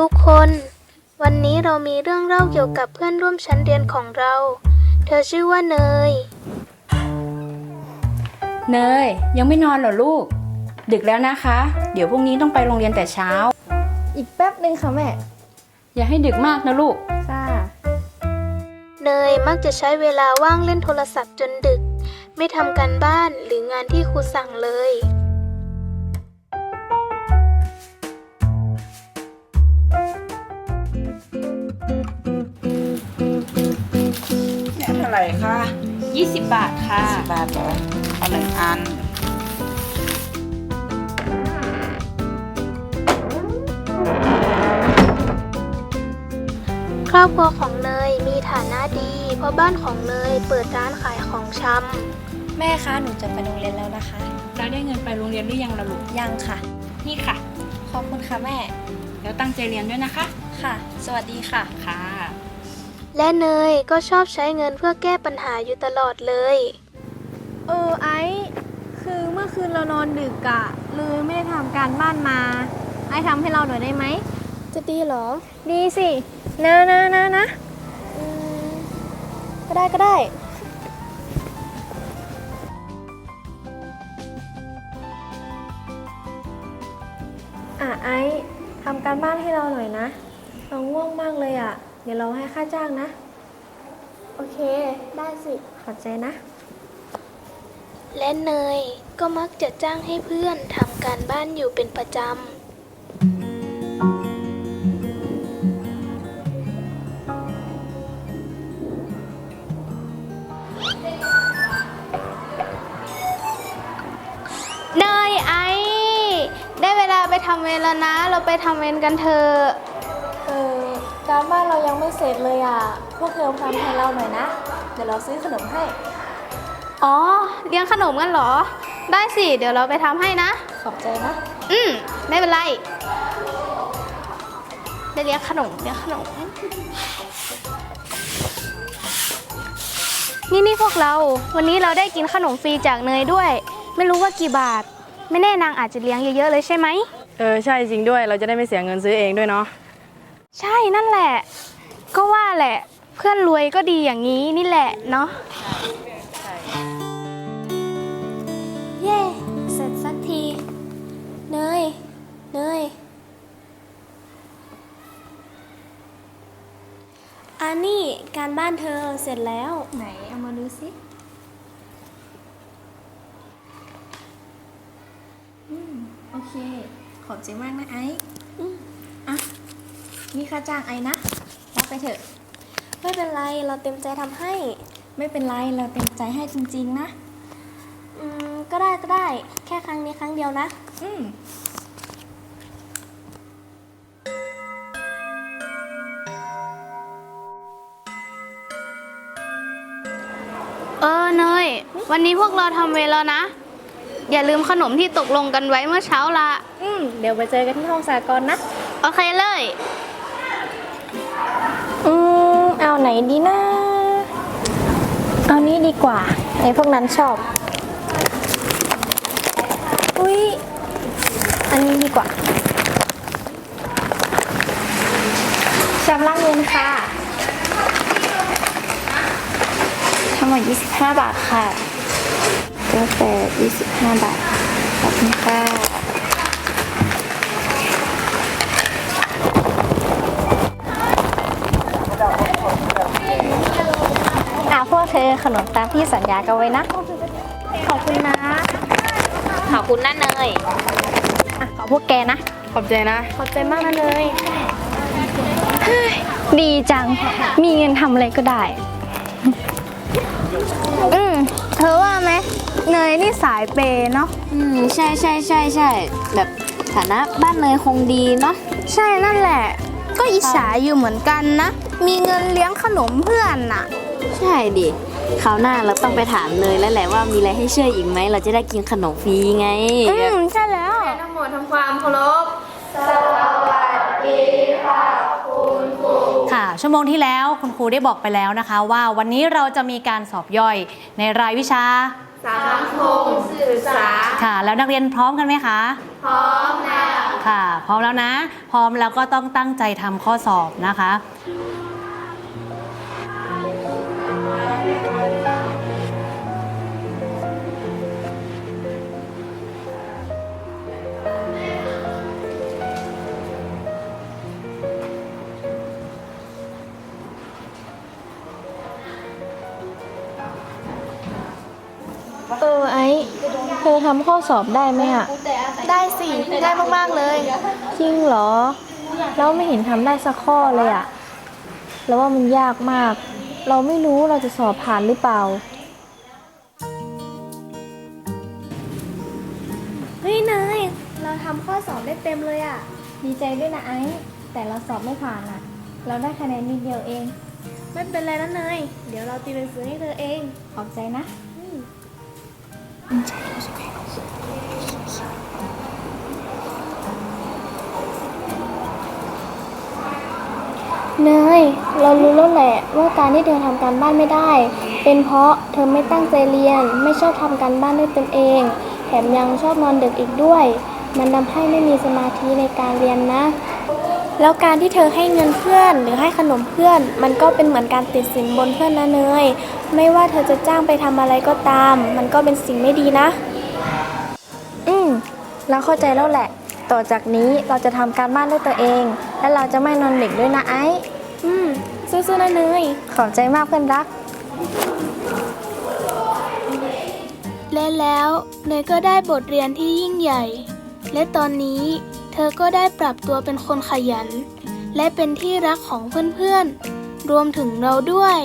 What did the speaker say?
ทุกคน วันนี้เรามีเรื่องเล่าเกี่ยวกับเพื่อนร่วมชั้นเรียนของเรา เธอชื่อว่าเนย เนย ยังไม่นอนเหรอลูก ดึกแล้วนะคะ เดี๋ยวพรุ่งนี้ต้องไปโรงเรียนแต่เช้า อีกแป๊บหนึ่งค่ะแม่ อย่าให้ดึกมากนะลูก ค่ะ เนยมักจะใช้เวลาว่างเล่นโทรศัพท์จนดึก ไม่ทำการบ้านหรืองานที่ครูสั่งเลย ร่คะ20 บาทค่ะ สิบบาทเหรอเอาหนึ่งอัน ครอบครัวของเนยมีฐานะดี เพราะบ้านของเนยเปิดร้านขายของชำแม่คะ หนูจะไปโรงเรียนแล้วนะคะเราได้เงินไปโรงเรียนหรือยังล่ะลูก ยังค่ะ นี่ค่ะ ขอบคุณค่ะแม่ แล้วตั้งใจเรียนด้วยนะคะ ค่ะ สวัสดีค่ะ ค่ะ และเนยก็ชอบใช้เงินเพื่อแก้ปัญหาอยู่ตลอดเลย เออไอซ์คือเมื่อคืนเรานอนดึกอะเลยไม่ได้ทำการบ้านมา ไอซ์ทำให้เราหน่อยได้ไหม จะดีเหรอ ดีสินะนะนะนะอืมก็ได้ก็ได้ อะไอซ์ทำการบ้านให้เราหน่อยนะเราง่วงมากเลยอะ เดี๋ยวเราให้ค่าจ้างนะ โอเค ได้สิ ขอบใจนะ และเนยก็มักจะจ้างให้เพื่อนทำการบ้านอยู่เป็นประจำเนยไอ ได้เวลาไปทำเวรแล้วนะ เราไปทำเวรกันเถอะเออ การบ้านเรายังไม่เสร็จเลยอะพวกเธอทำให้เราหน่อยนะ เดี๋ยวเราซื้อขนมให้ อ๋อ เลี้ยงขนมกันเหรอ ได้สิ เดี๋ยวเราไปทำให้นะ ขอบใจนะ อืม ไม่เป็นไรได้เลี้ยงขนมเลี้ยงขนม นี่นี่พวกเรา วันนี้เราได้กินขนมฟรีจากเนยด้วย ไม่รู้ว่ากี่บาท ไม่แน่นางอาจจะเลี้ยงเยอะๆเลยใช่ไหม เออ ใช่จริงด้วยเราจะได้ไม่เสียเงินซื้อเองด้วยเนาะ ใช่นั่นแหละ ก็ว่าแหละ เพื่อนรวยก็ดีอย่างนี้นี่แหละเนาะเย้เสร็จสักที เนย เนย อันนี่การบ้านเธอเสร็จแล้ว ไหน เอามาดูสิโอเค ขอบใจมากนะไอซ์อะ นี่ค่าจ้างไอซ์นะรับไปเถอะ ไม่เป็นไร เราเต็มใจทำให้ ไม่เป็นไรเราเต็มใจให้จริงๆนะ อืม ก็ได้ก็ได้ แค่ครั้งนี้ครั้งเดียวนะ อืม เออเนย วันนี้พวกเราทำเวรแล้วนะ อย่าลืมขนมที่ตกลงกันไว้เมื่อเช้าละ อืม เดี๋ยวไปเจอกันที่ห้องสากลนะ โอเคเลย อืมเอาไหนดีนะ เอานี้ดีกว่าไอ้พวกนั้นชอบ อุ๊ยอันนี้ดีกว่าชำระเงินค่ะ ทั้งหมด25 บาทค่ะกาแฟ25 บาท ขอบคุณค่ะ ขนมตามที่สัญญากันไว้นะ ขอบคุณนะ ขอบคุณนะเนยอะขอพวกแกนะ ขอบใจนะ ขอบใจมากนะเลยเฮ้ยดีจัง มีเงินทำอะไรก็ได้ อืมเธอว่าไหมเนยนี่สายเปย์เนาะ อืมใช่ใช่ใช่ใช่แบบฐานะบ้านเนยคงดีเนาะใช่นั่นแหละ ก็อิจฉาอยู่เหมือนกันนะ มีเงินเลี้ยงขนมเพื่อนน่ะ ใช่ดิ คราวหน้าเราต้องไปถามเนยแล้วแหละว่ามีอะไรให้ช่วยอีกไหมเราจะได้กินขนมฟรีไง อืมใช่แล้ว ทั้งหมดทำความเคารพ ค่ะ ชั่วโมงที่แล้วคุณครูได้บอกไปแล้วนะคะ ว่าวันนี้เราจะมีการสอบย่อยในรายวิชาสังคมสื่อสารค่ะ แล้วนักเรียนพร้อมกันไหมคะ พร้อมแล้วค่ะ พร้อมแล้วนะ พร้อมแล้วก็ต้องตั้งใจทำข้อสอบนะคะ เออไอซ์เธอทำข้อสอบได้ไหมอะได้สิได้มากๆเลย จริงเหรอ แล้วไม่เห็นทำได้สักข้อเลยอะแล้วว่ามันยากมาก เราไม่รู้เราจะสอบผ่านหรือเปล่า เฮ้ยเนยเราทำข้อสอบได้เต็มเลยอะดีใจด้วยนะไอซ์แต่เราสอบไม่ผ่านอะเราได้คะแนนนิดเดียวเอง ไม่เป็นไรนะเนยเดี๋ยวเราตีหนังสือให้เธอเอง ขอบใจนะ เรารู้แล้วแหละว่าการที่เธอทำการบ้านไม่ได้ เป็นเพราะเธอไม่ตั้งใจเรียน ไม่ชอบทำการบ้านด้วยตนเอง แถมยังชอบนอนดึกอีกด้วย มันทำให้ไม่มีสมาธิในการเรียนนะ แล้วการที่เธอให้เงินเพื่อนหรือให้ขนมเพื่อน มันก็เป็นเหมือนการติดสินบนเพื่อนนะเนย ไม่ว่าเธอจะจ้างไปทำอะไรก็ตาม มันก็เป็นสิ่งไม่ดีนะ อืมเราเข้าใจแล้วแหละ ต่อจากนี้เราจะทำการบ้านด้วยตัวเอง และเราจะไม่นอนดึกด้วยนะไอซ์อืม สู้ๆนะเนย ขอบใจมากเพื่อนรัก และแล้วเนยก็ได้บทเรียนที่ยิ่งใหญ่ และตอนนี้เธอก็ได้ปรับตัวเป็นคนขยัน และเป็นที่รักของเพื่อนๆ รวมถึงเราด้วย